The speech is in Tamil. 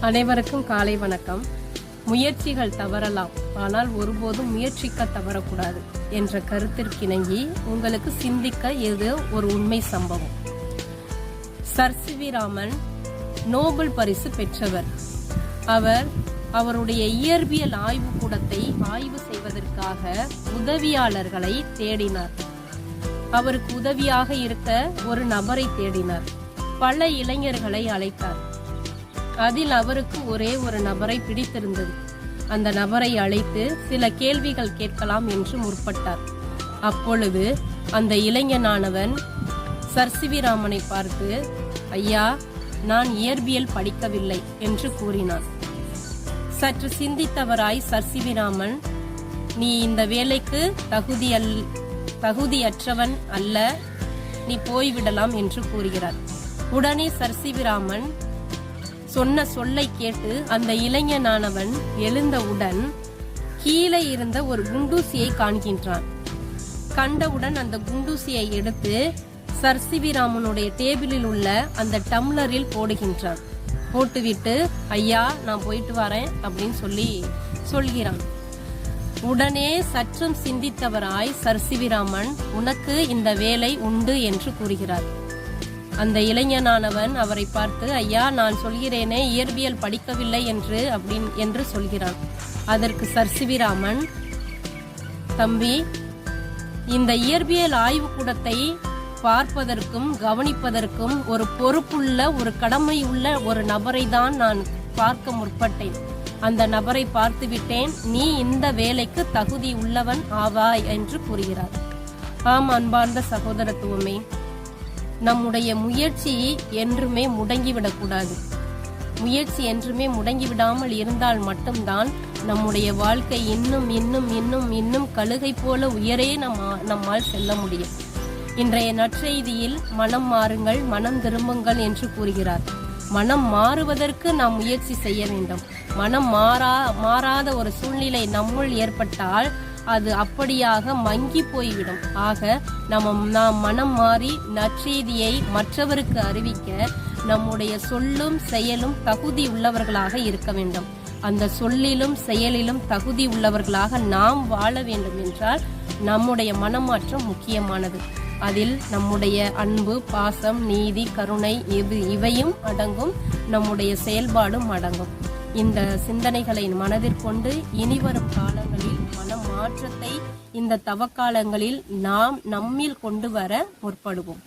அனைவருக்கும் காலை வணக்கம். முயற்சிகள் தவறலாம் ஆனால் ஒருபோதும் முயற்சிக்க தவறக்கூடாது என்ற கருத்திற்கிணங்கி உங்களுக்கு சிந்திக்க இது ஒரு உண்மை சம்பவம். சர் சிவிராமன் நோபல் பரிசு பெற்றவர். அவர் அவருடைய இயற்பியல் ஆய்வு கூடத்தை ஆய்வு செய்வதற்காக உதவியாளர்களை தேடினார். அவருக்கு உதவியாக இருக்க ஒரு நபரை தேடினார். பல இளைஞர்களை அழைத்தார். அதில் அவருக்கு ஒரே ஒரு நபரை பிடித்திருந்தது. அந்த நபரை அழைத்து சில கேள்விகள் கேட்கலாம் என்று முற்பட்டார். அப்பொழுது அந்த இளைஞனானவன் சர்சிவிராமனை பார்த்து ஐயா நான் இயற்பியல் படிக்கவில்லை என்று கூறினான். சற்று சிந்தித்தவராய் சர்சிவிராமன் நீ இந்த வேலைக்கு தகுதியல் தகுதியற்றவன் அல்ல நீ போய்விடலாம் என்று கூறுகிறார். உடனே சர்சிவிராமன் சொன்ன சொல்லை கேட்டு அந்த இளைஞனானவன் எழுந்தவுடன் கீழே இருந்த ஒரு குண்டூசியை காண்கின்றான். கண்டவுடன் அந்த குண்டூசியை எடுத்து சர் சிவிராமனுடைய டேபிளில் உள்ள அந்த டம்ளரில் போடுகின்றான். போட்டுவிட்டு ஐயா நான் போயிட்டு வரேன் அப்படின்னு சொல்லி சொல்கிறான். உடனே சற்றும் சிந்தித்தவராய் சர்சிவிராமன் உனக்கு இந்த வேலை உண்டு என்று கூறுகிறார். அந்த இளைஞனானவன் அவரை பார்த்து ஐயா நான் சொல்கிறேனே இயற்பியல் படிக்கவில்லை என்று அப்படின் என்று சொல்கிறான். அதற்கு சர்சிவிராமன் தம்பி இந்த இயற்பியல் ஆய்வுக்கூடத்தை பார்ப்பதற்கும் கவனிப்பதற்கும் ஒரு பொறுப்புள்ள ஒரு கடமை உள்ள ஒரு நபரை தான் நான் பார்க்க முற்பட்டேன். அந்த நபரை பார்த்து விட்டேன். நீ இந்த வேலைக்கு தகுதி உள்ளவன் ஆவாய் என்று கூறுகிறார். ஆம் அன்பார்ந்த சகோதரத்துவமே நம்முடைய முயற்சி என்றுமே முடங்கிவிடக்கூடாது. முயற்சி என்றுமே முடங்கிவிடாமல் இருந்தால் மட்டும்தான் நம்முடைய வாழ்க்கை இன்னும் இன்னும் இன்னும் இன்னும் கழுகை போல உயரே நம்ம நம்மால் செல்ல முடியும். இன்றைய நற்செய்தியில் மனம் மாறுங்கள் மனம் திரும்புங்கள் என்று கூறுகிறார். மனம் மாறுவதற்கு நாம் முயற்சி செய்ய வேண்டும். மனம் மாறா மாறாத ஒரு சூழ்நிலை நம்முள் ஏற்பட்டால் அது அப்படியாக மங்கி போய்விடும். ஆக நம்ம நாம் மனம் மாறி நற்செய்தியை மற்றவருக்கு அறிவிக்க நம்முடைய சொல்லும் செயலும் தகுதி உள்ளவர்களாக இருக்க வேண்டும். அந்த சொல்லிலும் செயலிலும் தகுதி உள்ளவர்களாக நாம் வாழ வேண்டும் என்றால் நம்முடைய மனமாற்றம் முக்கியமானது. அதில் நம்முடைய அன்பு பாசம் நீதி கருணை இது இவையும் அடங்கும் நம்முடைய செயல்பாடும் அடங்கும். இந்த சிந்தனைகளை மனதிற்கொண்டு இனிவரும் காலங்களில் மாற்றத்தை இந்த தவக்காலங்களில் நாம் நம்மில் கொண்டு வர முற்படுவோம்.